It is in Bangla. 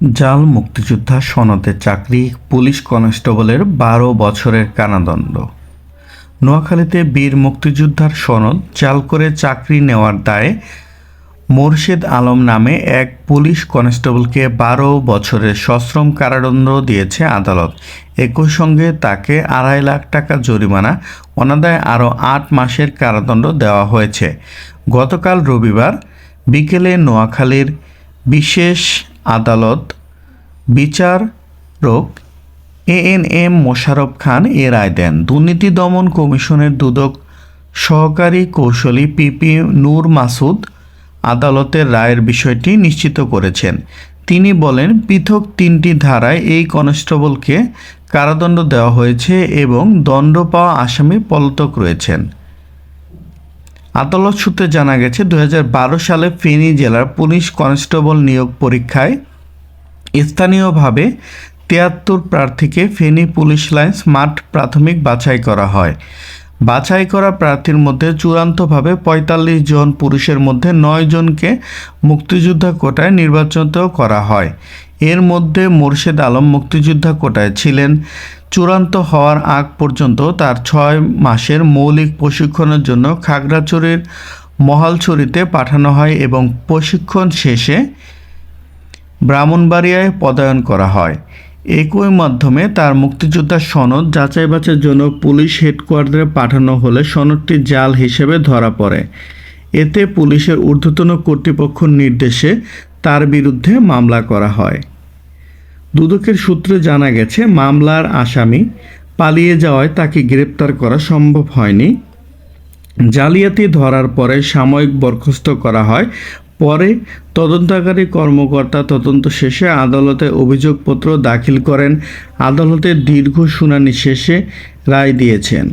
জাল মুক্তিযোদ্ধা সনদে চাকরি পুলিশ কনস্টেবলের বারো বছরের কারাদণ্ড। নোয়াখালীতে বীর মুক্তিযোদ্ধার সনদ জাল করে চাকরি নেওয়ার দায়ে মোরশেদ আলম নামে এক পুলিশ কনস্টেবলকে বারো বছরের সশ্রম কারাদণ্ড দিয়েছে আদালত। একই সঙ্গে তাকে আড়াই লাখ টাকা জরিমানা, অনাদায় আরও আট মাসের কারাদণ্ড দেওয়া হয়েছে। গতকাল রবিবার বিকেলে নোয়াখালীর বিশেষ আদালত বিচারক A N M Mosharraf Khan এ রায় দেন। দুর্নীতি দমন কমিশনের দুদক সহকারী কৌশলী পিপি নূর মাসুদ আদালতের রায়ের বিষয়টি নিশ্চিত করেছেন। তিনি বলেন, পৃথক তিনটি ধারায় এই কনস্টেবলকে কারাদণ্ড দেওয়া হয়েছে এবং দণ্ড পাওয়া আসামি পলাতক রয়েছেন। আদালত সূত্রে জানা গেছে দু হাজার বারো সালে ফেনী জেলার পুলিশ কনস্টেবল নিয়োগ পরীক্ষায় স্থানীয়ভাবে তিয়াত্তর প্রার্থীকে ফেনী পুলিশ লাইন্স মাঠ প্রাথমিক বাছাই করা হয়। বাছাই করা প্রার্থীর মধ্যে চূড়ান্তভাবে পঁয়তাল্লিশ জন পুরুষের মধ্যে নয় জনকে মুক্তিযোদ্ধা কোটায় নির্বাচিত করা হয়। এর মধ্যে মোর্শেদ আলম মুক্তিযোদ্ধা কোটায় ছিলেন। চূড়ান্ত হওয়ার আগ পর্যন্ত তার ছয় মাসের মৌলিক প্রশিক্ষণের জন্য খাগড়াছড়ির মহালছড়িতে পাঠানো হয় এবং প্রশিক্ষণ শেষে ব্রাহ্মণবাড়িয়ায় পদায়ন করা হয়। একই মাধ্যমে তার মুক্তিযোদ্ধার সনদ যাচাই বাছাইয়ের জন্য পুলিশ হেডকোয়ার্টারে পাঠানো হলে সনদটি জাল হিসেবে ধরা পড়ে। এতে পুলিশের ঊর্ধ্বতন কর্তৃপক্ষের নির্দেশে তার বিরুদ্ধে মামলা করা হয়। দুদকের সূত্রে জানা গেছে, মামলার আসামি পালিয়ে যাওয়ায় তাকে গ্রেপ্তার করা সম্ভব হয়নি। জালিয়াতি ধরার পরে সাময়িক বরখাস্ত করা হয়। পরে তদন্তকারী কর্মকর্তা তদন্ত শেষে আদালতে অভিযোগপত্র দাখিল করেন। আদালতের দীর্ঘ শুনানি শেষে রায় দিয়েছেন।